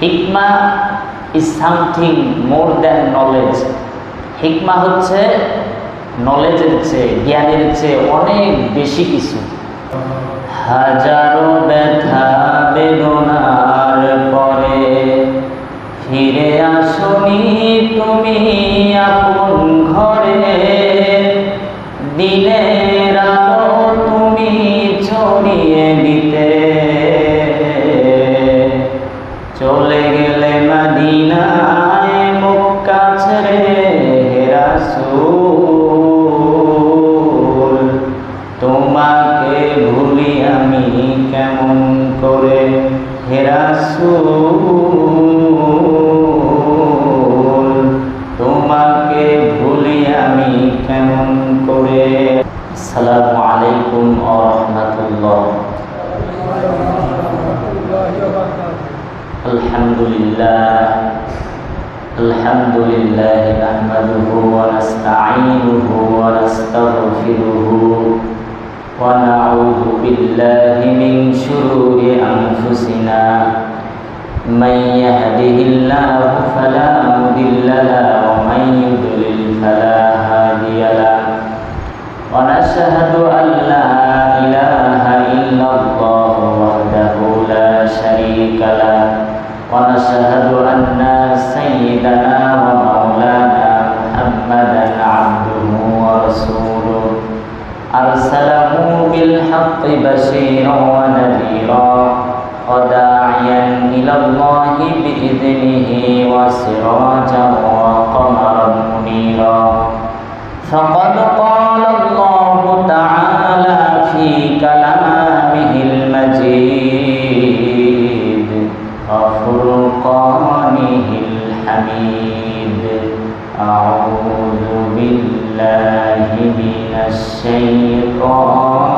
হিকমা is something more than knowledge হিকমা হচ্ছে নলেজের চেয়ে, জ্ঞানের চেয়ে অনেক বেশি কিছু। হাজারো ব্যথা বেদনার করে হেরাসুল তোমাকে ভুলি আমি কেমন করে আসসালামু আলাইকুম ওয়া রাহমাতুল্লাহ الحمد لله الحمد لله نحمده ونستعينه ونستغفره ونعوذ بالله من شرور أنفسنا. من يهده الله فلا مضل له ومن يضلل فلا هادي له. ونشهد أن لا إله بالحق بشيرا ونذيرا وداعيا إلى الله بإذنه وسراجا وقمرا منيرا. فقد قال الله تعالى في كلامه المجيد وفرقانه الحميد. أعوذ بالله من الشيطان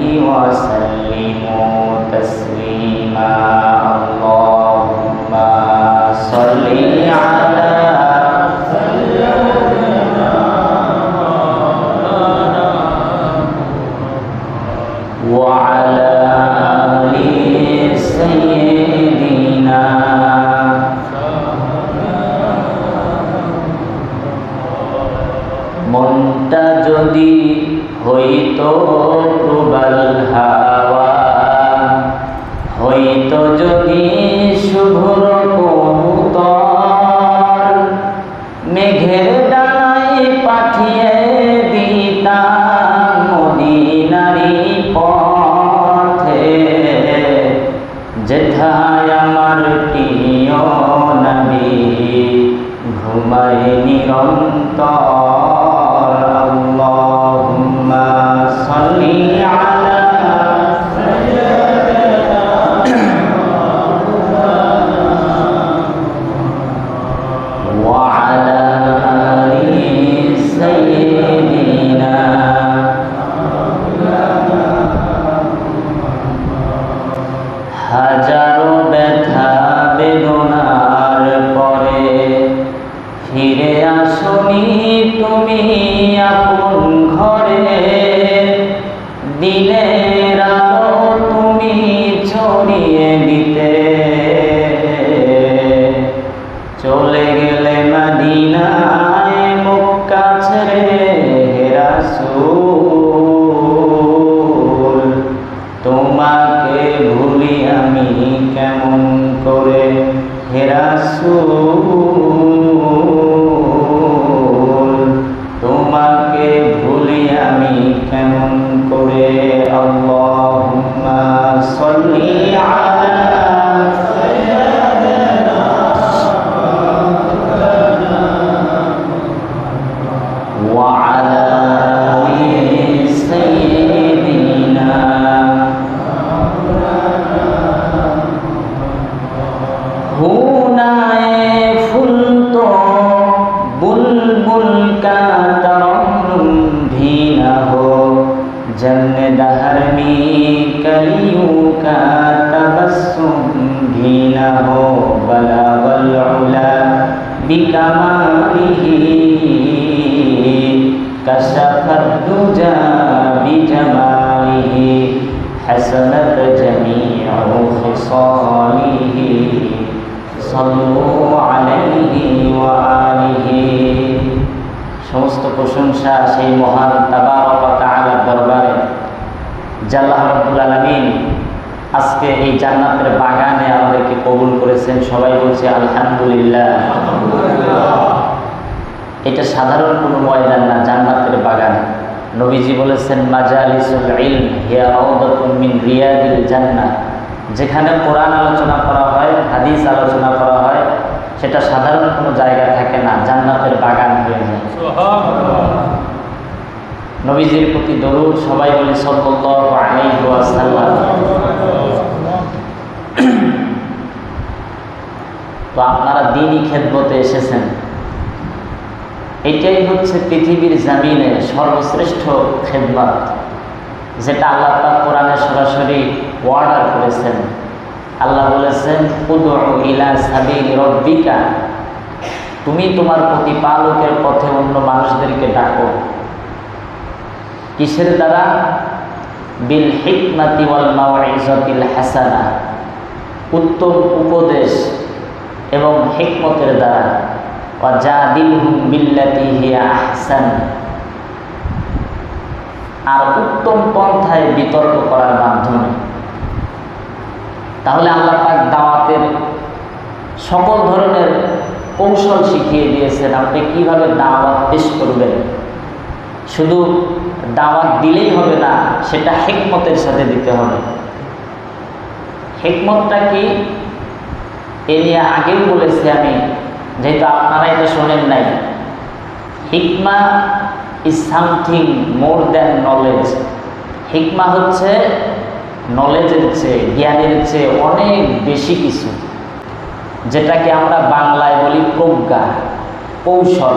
he was মনটা যদি হইত প্রবল হাওয়া হইত যদি अन्तः তুমি আপন ঘরে দিনের আলো তুমি ছড়িয়ে দিতে। চলে গেলে মদিনায় মক্কা ছেড়ে রাসূল তোমাকে ভুলি আমি কেমন করে হেরাসুল जल दहर में कलियों का तबस्सुम भी न हो बला वलउला बिकमालिही कशफत दुजा बिजमालिही हसनत जमीउ खिसालिही সল্লু আলাইহি ওয়া আলিহি সমস্ত প্রশংসা সেই মহান তাবারক দরবারে। জাল্লাহ রাব্বুল আলামিন আজকে এই জান্নাতের বাগানে আমাদেরকে কবুল করেছেন, সবাই বলছে আলহামদুলিল্লাহ। এটা সাধারণ কোনো ময়দান না, জান্নাতের বাগান। নবীজি বলেছেন, মাজালিসুল যেখানে কোরআন আলোচনা করা হয়, হাদিস আলোচনা করা হয়, সেটা সাধারণ কোনো জায়গা থাকে না, জান্নাতের বাগান হয়ে যায়। নবীজির প্রতি দরুদ সবাই বলে সাল্লাল্লাহু তো আপনারা দিনই খেদমতে এসেছেন। এটাই হচ্ছে পৃথিবীর জামিনে সর্বশ্রেষ্ঠ খেদমত, যেটা আল্লাহ পাক কোরআনে সরাসরি অর্ডার করেছেন। আল্লাহ বলেছেন তুমি তোমার প্রতিপালকের পথে অন্য মানুষদেরকে ডাকো। কিসের দ্বারা? বিল হিকমাতি ওয়াল মাওয়াইজাতিল হাসানা। উত্তম উপদেশ এবং হিকমতের দ্বারা। ওয়াজাদিলহুম বিল্লাতি হিয়া আহসান। আর উত্তম পন্থায় বিতর্ক করার মাধ্যমে। তাহলে আল্লাহ পাক দাওয়াতের সকল ধরনের কৌশল শিখিয়ে দিয়েছেন। আপনি কীভাবে দাওয়াত পেশ করবেন? শুধু দাওয়াত দিলেই হবে না, সেটা হেকমতের সাথে দিতে হবে। হেকমতটা কি? এ নিয়ে আগেও বলেছি আমি, যেহেতু আপনারা এটা শোনেন নাই। হিকমা is something more than knowledge হিকমা হচ্ছে নলেজের চেয়ে, জ্ঞানের চেয়ে অনেক বেশি কিছু, যেটাকে আমরা বাংলায় বলি প্রজ্ঞা, কৌশল।